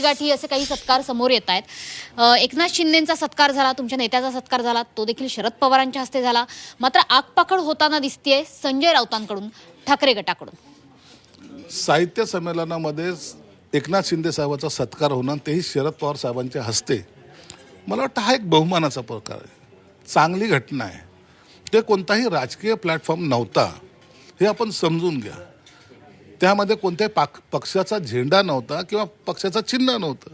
गाठी असे काही सत्कार समोर येत आहेत. एकनाथ शिंदेचा सत्कार झाला तुमच्या नेत्याचा सत्कार झाला तो देखील शरद पवारांच्या हस्ते झाला. मात्र आगपाखड होताना दिसतेय संजय राऊतांकडून ठाकरे गटाकडून. साहित्य संमेलनामध्ये एकनाथ शिंदे साहेबांचा सत्कार होणं तेही शरद पवार साहेबांच्या हस्ते. मला वाटतं हा एक बहुमानाचा प्रकार आहे. चांगली घटना आहे. ते कोणताही राजकीय प्लॅटफॉर्म नव्हता. हे आपण समजून घ्या. त्यामध्ये कोणत्याही पाक पक्षाचा झेंडा नव्हता किंवा पक्षाचं चिन्ह नव्हतं.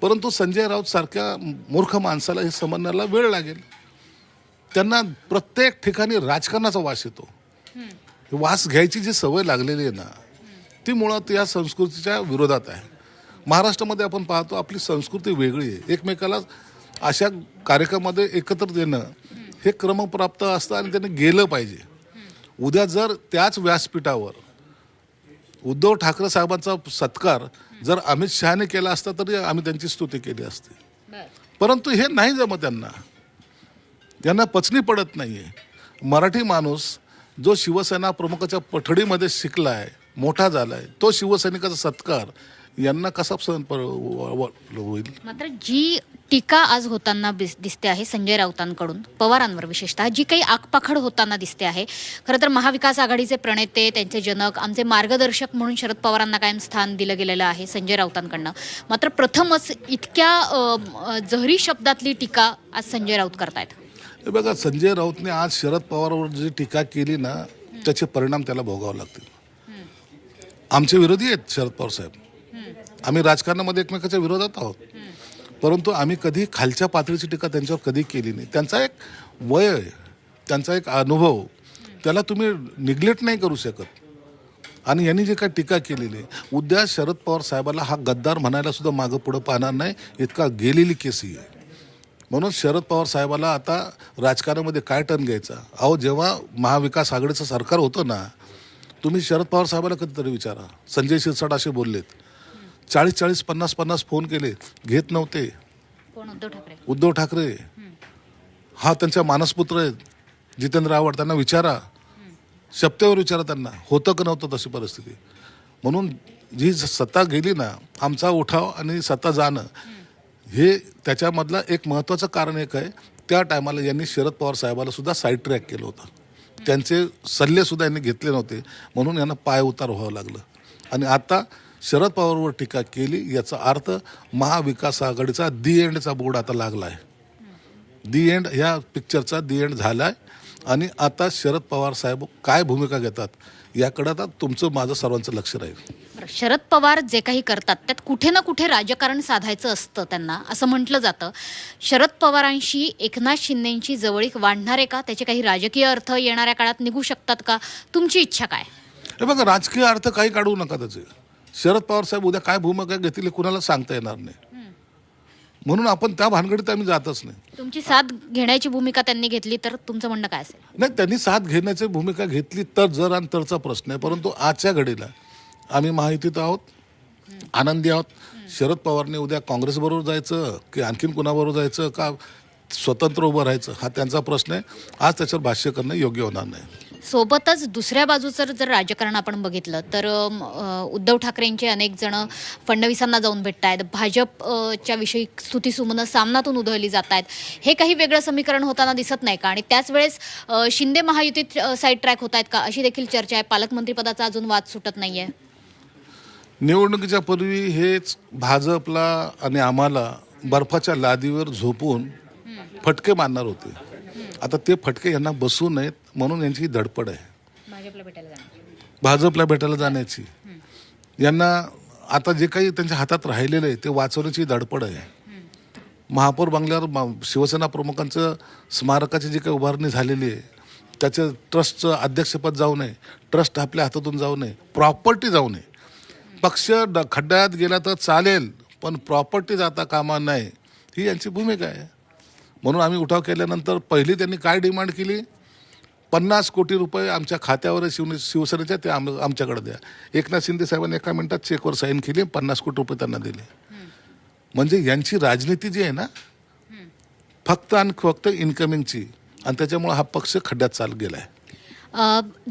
परंतु संजय राऊत सारख्या मूर्ख माणसाला हे समजण्याला वेळ लागेल. त्यांना प्रत्येक ठिकाणी राजकारणाचा वास येतो. वास घ्यायची जी सवय लागलेली आहे ना ती मुळात या संस्कृतीच्या विरोधात आहे. महाराष्ट्रामध्ये आपण पाहतो आपली संस्कृती वेगळी आहे. एकमेकाला अशा कार्यक्रमामध्ये एकत्र येणं हे क्रमप्राप्त असतं आणि त्याने गेलं पाहिजे. उद्या जर त्याच व्यासपीठावर उद्धव ठाकरे साहेबांचा सत्कार जर अमित शहाने केला असता तरी आम्ही त्यांची स्तुती केली असती. परंतु हे नाही जमत त्यांना. त्यांना पचनी पडत नाहीये. मराठी माणूस जो शिवसेना प्रमुखाच्या पठडीमध्ये शिकला आहे मोठा झाला आहे तो शिवसैनिकाचा सत्कार यांना कसा होईल? मात्र जी टीका आज होताना दिस- दिसते आहे संजय राऊतांकडून पवारांवर विशेषतः जी काही आगपाखड होताना दिसते आहे. खरं तर महाविकास आघाडीचे प्रणेते त्यांचे जनक आमचे मार्गदर्शक म्हणून शरद पवारांना कायम स्थान दिलं गेलेलं आहे संजय राऊतांकडनं. मात्र प्रथमच इतक्या जहरी शब्दातली टीका आज संजय राऊत करतायत. बघा संजय राऊतने आज शरद पवारवर जी टीका केली ना त्याचे परिणाम त्याला भोगावे लागतील. आमचे विरोधी आहेत शरद पवार साहेब. आम्ही राजकारणामध्ये एकमेकाच्या विरोधात आहोत. परंतु आम्ही कधी खालच्या पातळीची टीका त्यांच्यावर कधी केली नाही. त्यांचा एक वय त्यांचा एक अनुभव. त्याला तुम्ही निग्लेक्ट नाही करू शकत. आणि यांनी जे काय टीका केलेली आहे उद्या शरद पवार साहेबाला हा गद्दार म्हणायला सुद्धा मागं पुढं पाहणार नाही इतका गेलेली केसी आहे. म्हणून शरद पवार साहेबाला आता राजकारणामध्ये काय टर्न घ्यायचा? अहो जेव्हा महाविकास आघाडीचं सरकार होतं ना तुम्ही शरद पवार साहेबाला कधीतरी विचारा. संजय शिरसाट असे बोललेत. चाळीस चाळीस पन्नास पन्नास फोन केले. घेत नव्हते. कोण? उद्धव ठाकरे. उद्धव ठाकरे. हा त्यांचा मानसपुत्र आहेत जितेंद्र आव्हाड त्यांना विचारा. शब्दावर विचारा त्यांना. होतं का नव्हतं तशी परिस्थिती? म्हणून जी सत्ता गेली ना आमचा उठाव आणि सत्ता जाणं हे त्याच्यामधलं एक महत्त्वाचं कारण एक आहे. त्या टायमाला यांनी शरद पवार साहेबाला सुद्धा साईड ट्रॅक केलं होतं. त्यांचे सल्ले सुद्धा यांनी घेतले नव्हते. म्हणून यांना पाय उतार व्हावं लागलं. आणि आता शरद पवारवर टीका केली याचा अर्थ महाविकास आघाडीचा दी एंडचा बोर्ड आता लागला आहे दी एंड ह्या पिक्चरचा दी एंड झाला आहे आणि आता शरद पवार साहेब काय भूमिका घेतात याकडे आता तुमचं माझं सर्वांचं लक्ष राहील. शरद पवार जे काही करतात त्यात कुठे ना कुठे राजकारण साधायचं असतं त्यांना असं म्हटलं जातं. शरद पवारांशी एकनाथ शिंदेची जवळीक वाढणार आहे का? त्याचे काही राजकीय अर्थ येणाऱ्या काळात निघू शकतात का? तुमची इच्छा काय? बघा राजकीय अर्थ काही काढू नका त्याचे. शरद पवार साहेब उद्या काय भूमिका घेतील हे कुणाला सांगता येणार नाही. म्हणून आपण त्या भानगडीत आम्ही जातच नाही. तुमची साथ घेण्याची भूमिका त्यांनी घेतली तर तुमचं म्हणणं काय असेल? नाही त्यांनी साथ घेण्याची भूमिका घेतली तर जर आणि तरचा प्रश्न आहे. परंतु आजच्या घडीला आम्ही माहितीत आहोत आनंदी आहोत. शरद पवारने उद्या काँग्रेसबरोबर जायचं की आणखीन कुणाबरोबर जायचं का स्वतंत्र उभं राहायचं हा त्यांचा प्रश्न आहे. आज त्याच्यावर भाष्य करणं योग्य होणार नाही. सोबतच दुसऱ्या बाजूचं जर राजकारण आपण बघितलं तर उद्धव ठाकरेंचे अनेक जण फडणवीसांना जाऊन भेटत आहेत भाजपच्या विषयी स्तुतीसुमनं सामनातून उधळली जात आहेत हे काही वेगळं समीकरण होताना दिसत नाही का? आणि त्याच वेळेस शिंदे महायुतीत साईड ट्रॅक होत आहेत का? अशी देखील चर्चा आहे. पालकमंत्रीपदाचा अजून वाद सुटत नाहीये. निवडणुकीच्या पूर्वी हेच भाजपला आणि आम्हाला बर्फाच्या लादीवर झोपून फटके मारणार होते. आता ते फटके यांना बसू नयेत. म्हणून यांची धडपड आहे. भाजपला भेटायला जाणार. भाजपला भेटायला जाण्याची. यांना आता जे काही त्यांच्या हातात राहिलेलं आहे ते वाचवण्याची धडपड आहे. महापौर बंगल्यावर मा- शिवसेना प्रमुखांचं स्मारकाची जी काही उभारणी झालेली आहे त्याचं ट्रस्टचं अध्यक्षपद जाऊ नये ट्रस्ट आपल्या हातातून जाऊ नये प्रॉपर्टी जाऊ नये. पक्ष ड खड्ड्यात गेला तर चालेल पण प्रॉपर्टी जाता कामा नये ही यांची भूमिका आहे. म्हणून आम्ही उठाव केल्यानंतर पहिली त्यांनी काय डिमांड केली? पन्नास कोटी रुपये आमच्या खात्यावर शिव शिवसेनेच्या ते आम आमच्याकडे द्या. एकनाथ शिंदे साहेबांनी एका मिनिटात चेकवर साईन केली पन्नास कोटी रुपये त्यांना दिले. म्हणजे यांची राजनीती जी आहे ना फक्त आणि फक्त इन्कमिंगची आणि त्याच्यामुळे हा पक्ष खड्ड्यात चालत गेला आहे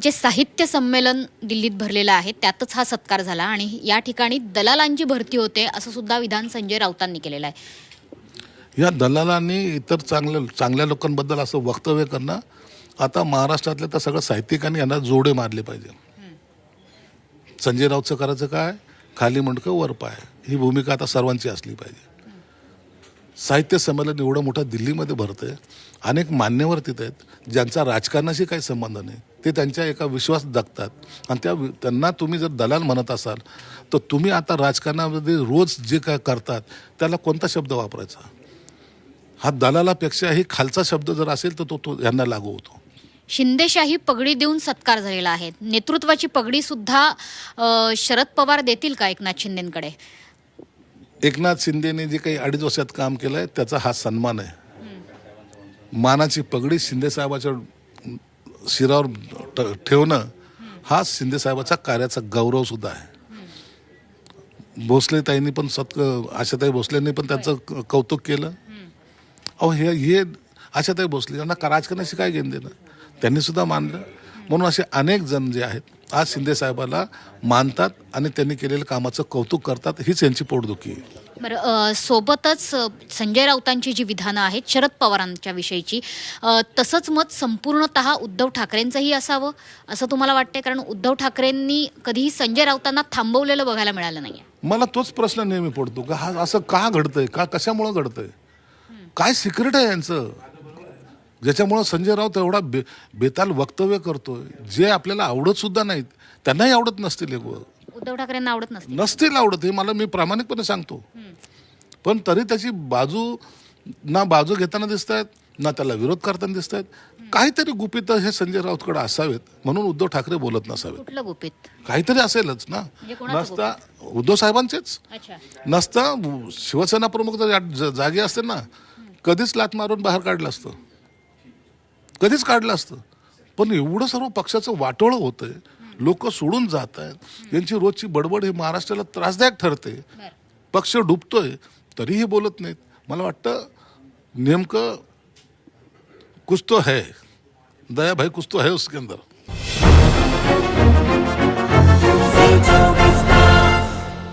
जे साहित्य संमेलन दिल्लीत भरलेलं आहे त्यातच हा सत्कार झाला आणि या ठिकाणी दलालांची भरती होते असं सुद्धा विधान संजय राऊतांनी केलेलं आहे. या दलालांनी इतर चांगल्या चांगल्या लोकांबद्दल असं वक्तव्य करणं आता महाराष्ट्रातल्या तर सगळ्या साहित्यिकांनी यांना जोडे मारले पाहिजे. संजय राऊतचं करायचं काय? खाली मुंडकं वर पाय. ही भूमिका आता सर्वांची असली पाहिजे. साहित्य संमेलन एवढं मोठं दिल्लीमध्ये भरतंय. अनेक मान्यवर तिथे आहेत ज्यांचा राजकारणाशी काही संबंध नाही. ते त्यांच्या एका विश्वास जगतात. आणि त्या त्यांना तुम्ही जर दलाल म्हणत असाल तर तुम्ही आता राजकारणामध्ये रोज जे काय करतात त्याला कोणता शब्द वापरायचा? हा दलालापेक्षाही खालचा शब्द जर असेल तर तो तो यांना लागू होतो. शिंदेशाही पगडी देऊन सत्कार झालेला आहे. नेतृत्वाची पगडी सुद्धा शरद पवार देतील का एकनाथ शिंदेकडे? एकनाथ शिंदेने जे काही अडीच वर्षात काम केलं आहे त्याचा हा सन्मान आहे. मानाची पगडी शिंदेसाहेबाच्या शिरावर ठेवणं हा शिंदेसाहेबाचा कार्याचा गौरव सुद्धा आहे. भोसले ताईंनी पण सत आशाताई भोसलेंनी पण त्यांचं कौतुक केलं. अहो हे हे आशाताई भोसले यांना राजकारणाशी काय घेणं देणं? त्यांनी सुद्धा मानलं. म्हणून असे अनेक जण जे आहेत आज शिंदे साहेबाला मानतात आणि त्यांनी केलेल्या कामाचं कौतुक करतात हीच यांची पोटदुखी आहे. बरं सोबतच संजय राऊतांची जी विधानं आहेत शरद पवारांच्या विषयीची तसंच मत संपूर्णतः उद्धव ठाकरेंचंही असावं असं तुम्हाला वाटतंय? कारण उद्धव ठाकरेंनी कधीही संजय राऊतांना थांबवलेलं बघायला मिळालं नाहीये. मला तोच प्रश्न नेहमी पडतो का हा असं का घडतंय? का कशामुळं घडतंय? काय सिक्रेट आहे यांचं? ज्याच्यामुळं संजय राऊत एवढा बे बेताल वक्तव्य करतोय. जे आपल्याला आवडत सुद्धा नाहीत. त्यांनाही आवडत नसतील एक उद्धव ठाकरेंना आवडत नसते नसतील आवडत हे मला मी प्रामाणिकपणे सांगतो. पण तरी त्याची बाजू ना बाजू घेताना दिसत आहेत ना त्याला विरोध करताना दिसत आहेत काहीतरी गुपित हे संजय राऊतकडे असावेत म्हणून उद्धव ठाकरे बोलत नसावेत. गुपित? काहीतरी असेलच ना. म्हणजे नसता उद्धव साहेबांचेच. नसता शिवसेना प्रमुख जर जागे असते ना कधीच लात मारून बाहेर काढलं असतं. कधीच काढलं असतं. पण एवढं सर्व पक्षाचं वाटोळं होतंय. लोक सोडून जात आहेत यांची रोजची बडबड हे महाराष्ट्राला त्रासदायक ठरते पक्ष डुबतोय तरीही बोलत नाहीत. मला वाटतं नेमकं कुछ तो है. दया भाई कुछ तो है उसके अंदर.